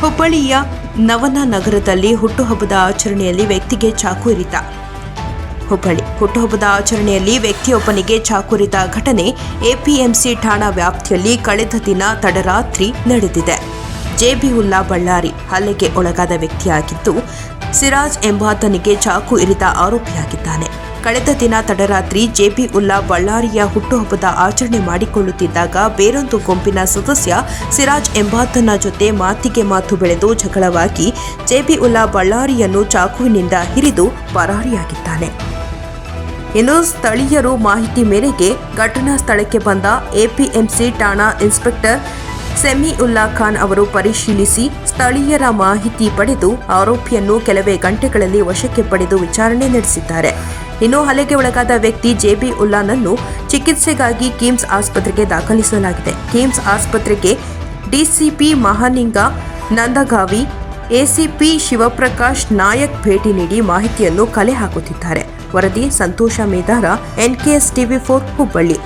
ಹುಬ್ಬಳ್ಳಿಯ ನವನ ನಗರದಲ್ಲಿ ಹುಟ್ಟುಹಬ್ಬದ ಆಚರಣೆಯಲ್ಲಿ ವ್ಯಕ್ತಿಗೆ ಚಾಕು ಇರಿತ. ಹುಬ್ಬಳ್ಳಿ ಹುಟ್ಟುಹಬ್ಬದ ಆಚರಣೆಯಲ್ಲಿ ವ್ಯಕ್ತಿಯೊಬ್ಬನಿಗೆ ಚಾಕುರಿತ ಘಟನೆ ಎಪಿಎಂಸಿ ಠಾಣಾ ವ್ಯಾಪ್ತಿಯಲ್ಲಿ ಕಳೆದ ದಿನ ತಡರಾತ್ರಿ ನಡೆದಿದೆ. ಜೆಬಿ ಉಲ್ಲಾ ಬಳ್ಳಾರಿ ಹಲ್ಲೆಗೆ ಒಳಗಾದ ವ್ಯಕ್ತಿಯಾಗಿದ್ದು ಸಿರಾಜ್ ಎಂಬಾತನಿಗೆ ಚಾಕು ಇರಿದ ಆರೋಪಿಯಾಗಿದ್ದಾನೆ. ಕಳೆದ ದಿನ ತಡರಾತ್ರಿ ಜೆಪಿ ಉಲ್ಲಾ ಬಳ್ಳಾರಿಯ ಹುಟ್ಟುಹಬ್ಬದ ಆಚರಣೆ ಮಾಡಿಕೊಳ್ಳುತ್ತಿದ್ದಾಗ ಬೇರೊಂದು ಗುಂಪಿನ ಸದಸ್ಯ ಸಿರಾಜ್ ಎಂಬಾತನ ಜೊತೆ ಮಾತಿಗೆ ಮಾತು ಬೆಳೆದು ಜಗಳವಾಗಿ ಜೆಪಿ ಉಲ್ಲಾ ಬಳ್ಳಾರಿಯನ್ನು ಚಾಕುವಿನಿಂದ ಹಿರಿದು ಪರಾರಿಯಾಗಿದ್ದಾನೆ. ಇನ್ನು ಸ್ಥಳೀಯರು ಮಾಹಿತಿ ಮೇರೆಗೆ ಘಟನಾ ಸ್ಥಳಕ್ಕೆ ಬಂದ ಎಪಿಎಂಸಿ ಠಾಣಾ ಇನ್ಸ್ಪೆಕ್ಟರ್ ಸೆಮಿ ಉಲ್ಲಾ ಖಾನ್ ಅವರು ಪರಿಶೀಲಿಸಿ ಸ್ಥಳೀಯರ ಮಾಹಿತಿ ಪಡೆದು ಆರೋಪಿಯನ್ನು ಕೆಲವೇ ಗಂಟೆಗಳಲ್ಲಿ ವಶಕ್ಕೆ ಪಡೆದು ವಿಚಾರಣೆ ನಡೆಸಿದ್ದಾರೆ. ಇನ್ನು ಹಲೆಗೆ ಒಳಗಾದ ವ್ಯಕ್ತಿ ಜೆಬಿ ಉಲ್ಲಾನನ್ನು ಚಿಕಿತ್ಸೆಗಾಗಿ ಕಿಮ್ಸ್ ಆಸ್ಪತ್ರೆಗೆ ದಾಖಲಿಸಲಾಗಿದೆ. ಕಿಮ್ಸ್ ಆಸ್ಪತ್ರೆಗೆ ಡಿಸಿಪಿ ಮಹಾನಿಂಗ ನಂದಗಾವಿ, ಎಸಿಪಿ ಶಿವಪ್ರಕಾಶ್ ನಾಯಕ್ ಭೇಟಿ ನೀಡಿ ಮಾಹಿತಿಯನ್ನು ಕಲೆ ಹಾಕುತ್ತಿದ್ದಾರೆ. ವರದಿ, Santosh Medar NKS TV four Hubballi.